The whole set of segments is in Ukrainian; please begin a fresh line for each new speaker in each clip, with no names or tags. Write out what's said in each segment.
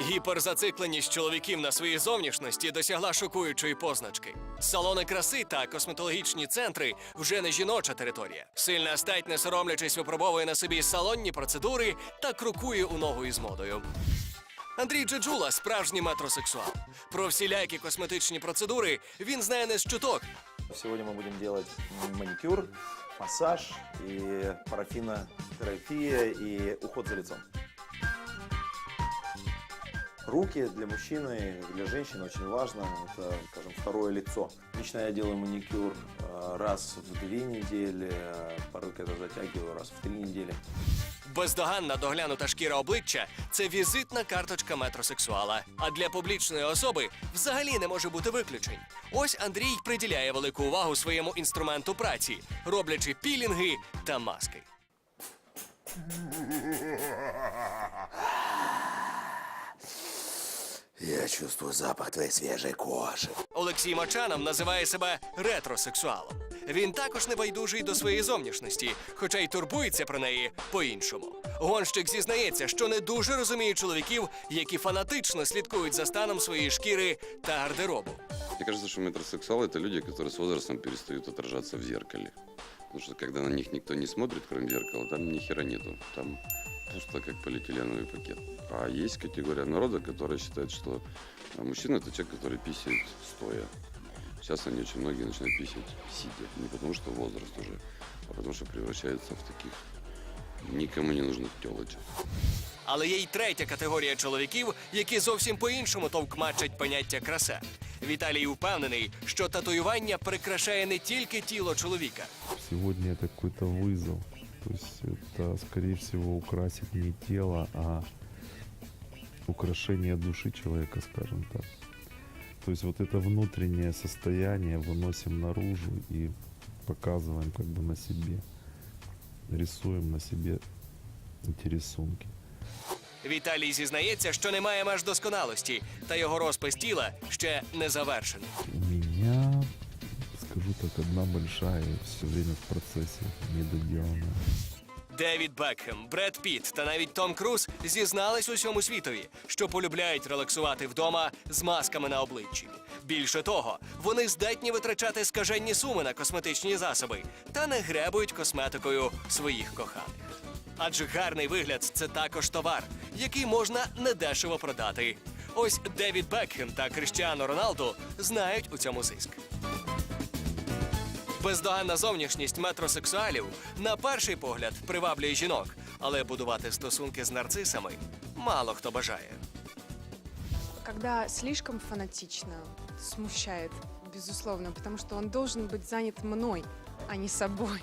Гіперзацикленість чоловіків на своїй зовнішності досягла шокуючої позначки. Салони краси та косметологічні центри вже не жіноча територія. Сильна стать, не соромлячись, випробовує на собі салонні процедури та крокує у ногу із модою. Андрій Джеджула справжній метросексуал. Про всілякі косметичні процедури він знає не з чуток.
Сегодня мы будем делать маникюр, массаж и парафинотерапия и уход за лицом. Руки для мужчины, для женщины очень важно. Это, скажем, второе лицо. Лично я делаю маникюр э, раз в две недели, э, порой когда затягиваю раз в три недели.
Бездоганна доглянута шкіра обличчя це візитна карточка метросексуала. А для публічної особи взагалі не може бути виключень. Ось Андрій приділяє велику увагу своєму інструменту праці, роблячи пілінги та маски.
Я чувствую запах твоей свежей кожи.
Олексій Мачанов називає себе ретросексуалом. Він також не байдужий до своєї зовнішності, хоча й турбується про неї по-іншому. Гонщик зізнається, що не дуже розуміє чоловіків, які фанатично слідкують за станом своєї шкіри та гардеробу.
Мне кажется, что метросексуалы это люди, которые с возрастом перестают отражаться в зеркале. Потому что когда на них никто не смотрит, кроме зеркала, там ни хера нету. Там пусто, как полиэтиленовый пакет. А есть категория народа, которая считает, что а, мужчина это человек, который писает стоя. Сейчас они очень многие начинают писать сидя. Не потому что возраст уже, а потому что превращаются в таких никому не нужных телочек.
Але є й третя категорія чоловіків, які зовсім по-іншому товкмачать поняття краса. Віталій впевнений, що татуювання прикрашає не тільки тіло чоловіка,
Сегодня это какой-то вызов. То есть это, скорее всего, украсит не тело, а украшение души человека, скажем так. То есть вот это внутреннее состояние выносим наружу и показываем как бы на себе. Рисуем на себе эти рисунки.
Віталій зізнається, що немає меж досконалості, та його розпис тіла ще не завершений.
Скажу одна большая все время в процессе недоделанная.
Девід Бекхем, Бред Піт та навіть Том Круз зізнались усьому світові, що полюбляють релаксувати вдома з масками на обличчі. Більше того, вони здатні витрачати скаженні суми на косметичні засоби та не гребують косметикою своїх коханих. Адже гарний вигляд це також товар, який можна недешево продати. Ось Девід Бекхем та Кріштіано Роналду знають у цьому зиск. Бездоганна зовнішність метросексуалів на перший погляд приваблює жінок, але будувати стосунки з нарцисами мало хто бажає.
Когда слишком фанатично, смущает, безусловно, потому что он должен быть занят мной, а не собой.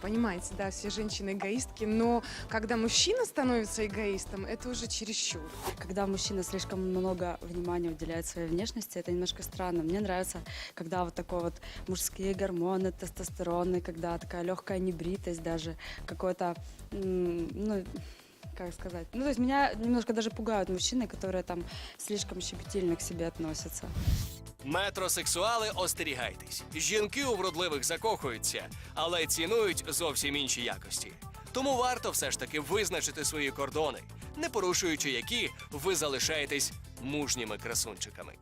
Понимаете, да, все женщины эгоистки, но когда мужчина становится эгоистом, это уже чересчур.
Когда мужчина слишком много внимания уделяет своей внешности, это немножко странно. Мне нравится, когда вот такой вот мужские гормоны, тестостероны, когда такая легкая небритость даже, какой-то, ну, как сказать, ну, то есть меня немножко даже пугают мужчины, которые там слишком щепетильно к себе относятся.
Метросексуали, остерігайтесь. Жінки у вродливих закохуються, але цінують зовсім інші якості. Тому варто все ж таки визначити свої кордони, не порушуючи які ви залишаєтесь мужніми красунчиками.